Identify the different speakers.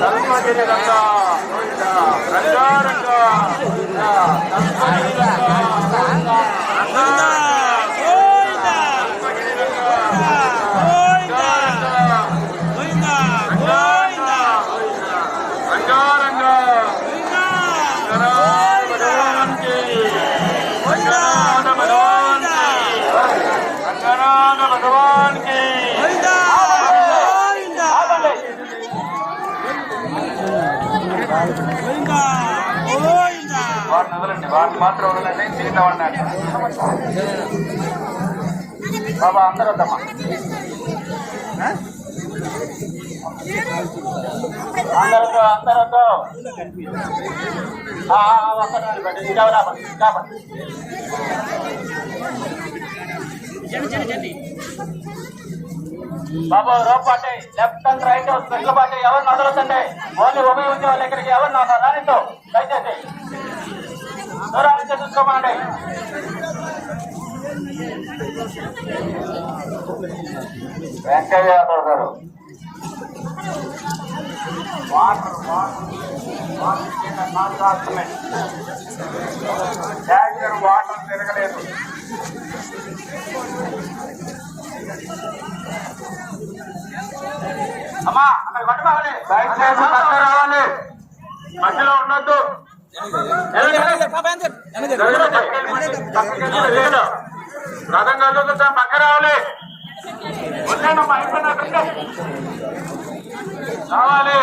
Speaker 1: ధర్మగిరి రంగా రంగారంగా వాడిని వదలండి వాడిని మాత్రం వదలండి మిగతా వాడిని బాబా అందరూ వద్దమ్మా అందరితో అందరితో ఒక్కసారి పెట్టండి. ఇది ఎవరా కాబట్టి బాబు రోప్ పాటే లెఫ్ట్ అండ్ రైట్ స్పెషల్ పాటే ఎవరిని వదలొద్దండి ఓన్లీ ఉభయ ఉద్యోగాలు ఇక్కడికి ఎవరిని రానితో దయచేసి దూరాన్ని చూసుకోమనండి వెంకయ్య యాదవ్ గారు వాటర్ వాటర్ వాటర్ దయచేసి పక్క రావాలి. మధ్యలో ఉండొద్దు. రథం కదులుతా పక్క రావాలి రావాలి?